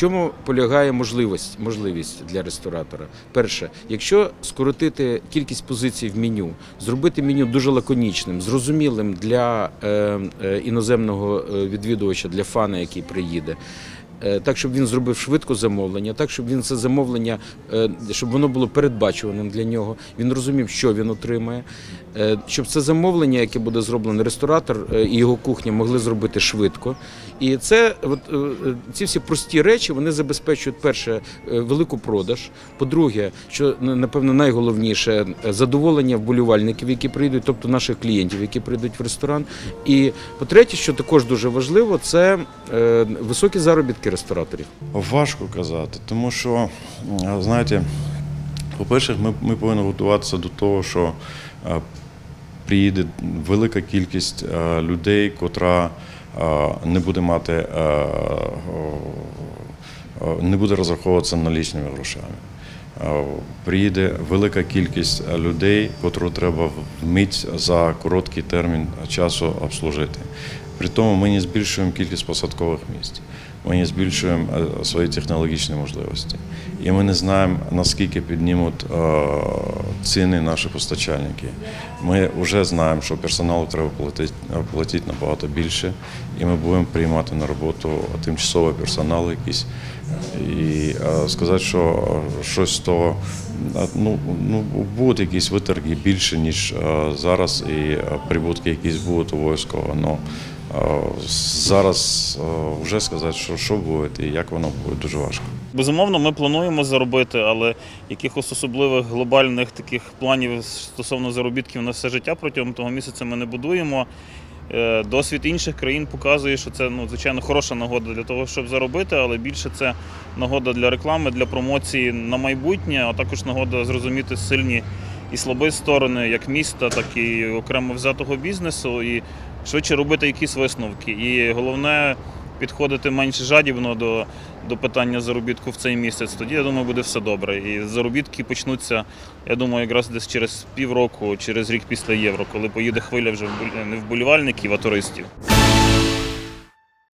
чому полягає можливість, можливість для ресторатора? Перше, якщо скоротити кількість позицій в меню, зробити меню дуже лаконічним, зрозумілим для е, е, іноземного е, відвідувача, для фана, який приїде. Так, щоб він зробив швидко замовлення, так, щоб він це замовлення, щоб воно було передбачуваним для нього. Він розумів, що він отримає. Е, Щоб це замовлення, яке буде зроблене, ресторатор е, і його кухня могли зробити швидко. І це от, е, ці всі прості речі вони забезпечують перше велику продаж. По-друге, що напевно найголовніше задоволення вболівальників, які прийдуть, тобто наших клієнтів, які прийдуть в ресторан. І по-третє, що також дуже важливо, це високі заробітки рестораторів. Важко казати, тому що, знаєте, по-перше, ми, ми повинні готуватися до того, що приїде велика кількість е, людей, котра е, не буде мати, е, не буде розраховуватися налічними грошами. Приїде велика кількість людей, котру треба вмить за короткий термін часу обслужити. При тому ми не збільшуємо кількість посадкових місць, ми не збільшуємо е, свої технологічні можливості. І ми не знаємо, наскільки піднімуть е, ціни наші постачальники. Ми вже знаємо, що персоналу треба платити, платити набагато більше, і ми будемо приймати на роботу тимчасовий персонал якийсь. І е, сказати, що е, щось з того, е, ну, ну, будуть якісь виторги більше, ніж е, зараз, і е, прибутки якісь будуть обов'язково. Зараз е, вже сказати, що, що буде і як воно буде, дуже важко. Безумовно, ми плануємо заробити, але якихось особливих глобальних таких планів стосовно заробітків на все життя протягом того місяця ми не будуємо. Е, Досвід інших країн показує, що це ну, звичайно хороша нагода для того, щоб заробити, але більше це нагода для реклами, для промоції на майбутнє, а також нагода зрозуміти сильні і слабі сторони як міста, так і окремо взятого бізнесу, і швидше робити якісь висновки. І головне підходити менш жадібно до, до питання заробітку в цей місяць. Тоді я думаю, буде все добре. І заробітки почнуться, я думаю, якраз десь через півроку, через рік після євро, коли поїде хвиля вже не вболівальників, а туристів.